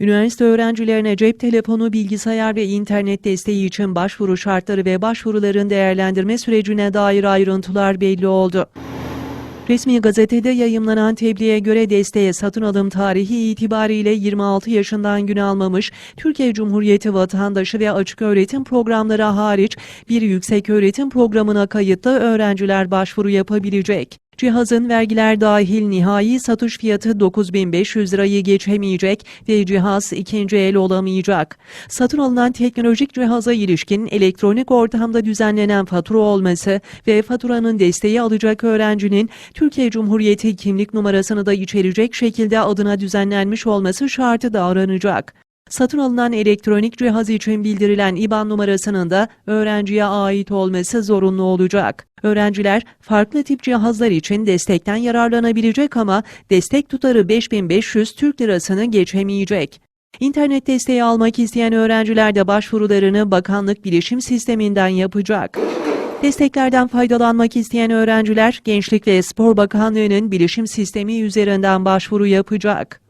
Üniversite öğrencilerine cep telefonu, bilgisayar ve internet desteği için başvuru şartları ve başvuruların değerlendirme sürecine dair ayrıntılar belli oldu. Resmi gazetede yayımlanan tebliğe göre desteğe satın alım tarihi itibariyle 26 yaşından gün almamış Türkiye Cumhuriyeti vatandaşı ve açık öğretim programları hariç bir yüksek öğretim programına kayıtlı öğrenciler başvuru yapabilecek. Cihazın vergiler dahil nihai satış fiyatı 9500 lirayı geçemeyecek ve cihaz ikinci el olamayacak. Satın alınan teknolojik cihaza ilişkin elektronik ortamda düzenlenen fatura olması ve faturanın desteği alacak öğrencinin Türkiye Cumhuriyeti kimlik numarasını da içerecek şekilde adına düzenlenmiş olması şartı da aranacak. Satın alınan elektronik cihaz için bildirilen IBAN numarasının da öğrenciye ait olması zorunlu olacak. Öğrenciler farklı tip cihazlar için destekten yararlanabilecek ama destek tutarı 5500 Türk lirasını geçemeyecek. İnternet desteği almak isteyen öğrenciler de başvurularını Bakanlık Bilişim Sisteminden yapacak. Desteklerden faydalanmak isteyen öğrenciler Gençlik ve Spor Bakanlığı'nın bilişim sistemi üzerinden başvuru yapacak.